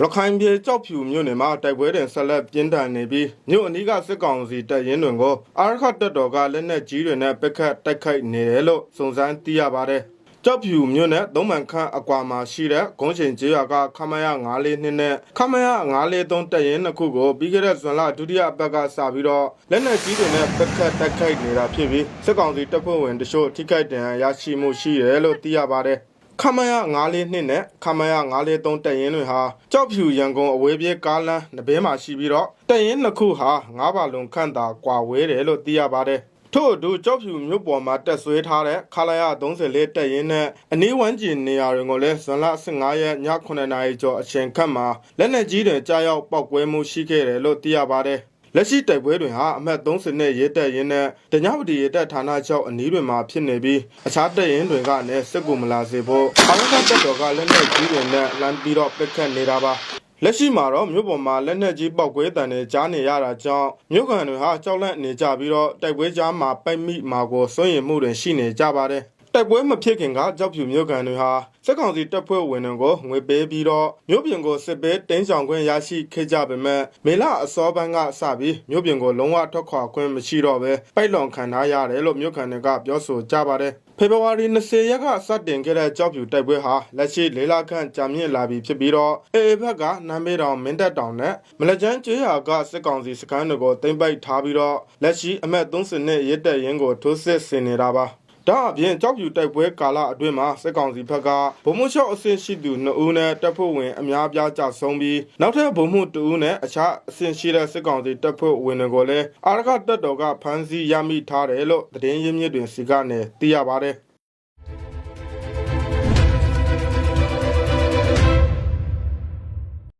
ရခိုင်ပြည်ကြောက်ဖြူမြို့နယ်မှာတိုက်ပွဲတင်ဆက်လက်ပြင်းထန်နေပြီးမြို့အနီးကစစ်ကောင်စီတပ်ရင်းတွေကိုအာရခတ်တပ်တော်ကလက်နက်ကြီးတွေနဲ့ပစ်ခတ်တိုက်ခိုက်နေတယ်လို့စုံစမ်းသိရပါတယ်။ကြောက်ဖြူမြို့နယ်သုံးမှန်ခန့်အကွာမှာရှိတဲ့ဂုံးချိန်ကျေးရွာကခမရ942နဲ့ခမရ943တပ်ရင်းနှစ်ခုကိုပြီးခဲ့တဲ့ဇွန်လဒုတိယအပတ်ကစပြီးတော့လက်နက်ကြီးတွေနဲ့ပစ်ခတ်တိုက်ခိုက်နေတာဖြစ်ပြီးစစ်ကောင်စီတပ်ဖွဲ့ဝင်တချို့ထိခိုက်ဒဏ်ရာရရှိမှုရှိတယ်လို့သိရပါတယ်။ ခမရ942နဲ့ခမရ943တက်ရင်တွေဟာကြောက်ဖြူရန်ကုန်အဝေးပြေးကားလမ်းနဘဲမှာရှိပြီးတော့တက်ရင်နှစ်ခုဟာငါးပါလုံးခန့်သာကွာဝဲတယ်လို့သိရပါတယ်ထို့အတူကြောက်ဖြူမြို့ပေါ်မှာတက်ဆွဲထားတဲ့ခလာရ34တက်ရင်နဲ့အနီးဝန်းကျင်နေရာတွေကိုလည်းဇွန်လ15ရက်ည9:00နာရီကျော်အချိန်ခန့်မှာလက်နက်ကြီးတွေကြားရောက်ပောက်ကွဲမှုရှိခဲ့တယ်လို့သိရပါတယ် လက်ရှိတိုက်ပွဲတွင်ဟာအမှတ်30နဲ့ရဲတပ်ရင်းနဲ့တညဝတီရဲတပ်ဌာနချုပ်အနီးတွင်မှာဖြစ်နေပြီးအခြားတပ်ရင်းတွေကလည်းစစ်ကူမလာစေဖို့အာရခတပ်တော်ကလက်နက်ကြီးတွေနဲ့လမ်းပြီးတော့ပစ်ခတ်နေတာပါလက်ရှိမှာတော့မြို့ပေါ်မှာလက်နက်ကြီးပောက်ကွဲတံတွေကြားနေရတာကြောင့်မြို့ကန်တွေဟာကြောက်လန့်နေကြပြီးတော့တိုက်ပွဲကြားမှာပိုက်မိမှာကိုစွန့်ရင်မှုတွေရှိနေကြပါတယ် တိုက်ပွဲမဖြစ်ခင်ကကြောက်ဖြူမြို့ကန်တွေဟာစစ်ကောင်စီတပ်ဖွဲ့ဝင်တွေကိုငွေပေးပြီးတော့မြို့ပြင်ကိုစစ်ပေးတင်းဆောင်ခွင့်ရရှိခဲ့ကြပေမဲ့မေလအစောပိုင်းကစပြီးမြို့ပြင်ကိုလုံးဝထွက်ခွာခွင့်မရှိတော့ဘဲပိုက်လွန်ခံထားရတယ်လို့မြို့ခံတွေကပြောဆိုကြပါတယ်ဖေဖော်ဝါရီ20ရက်ကစတင်ခဲ့တဲ့ကြောက်ဖြူတိုက်ပွဲဟာလက်ရှိလေးလခန့်ကြာမြင့်လာပြီဖြစ်ပြီးတော့အေအေဘက်ကနမ်းမေးတောင်မင်းတပ်တောင်နဲ့မလကြမ်းကျေးရွာကစစ်ကောင်စီစခန်းတွေကိုတင်ပိတ်ထားပြီးတော့လက်ရှိအမတ်30နှစ်ရစ်တဲ့ရင်းကိုထိုးစစ်ဆင်နေတာပါ ဒါအပြင်ကြောက်ဖြူတိုက်ပွဲကာလအတွင်းမှာစစ်ကောင်စီဘက်ကဗိုလ်မှူးချုပ်အဆင့်ရှိသူ2ဦးနဲ့တပ်ဖွဲ့ဝင်အများပြားကြဆုံးပြီးနောက်ထပ်ဗိုလ်မှူး2ဦးနဲ့အခြားအဆင့်ရှိတဲ့စစ်ကောင်စီတပ်ဖွဲ့ဝင်တွေကိုလည်းအာရခတပ်တော်ကဖမ်းဆီးရမိထားတယ်လို့သတင်းရင်းမြစ်တွင်စီကနေသိရပါတယ်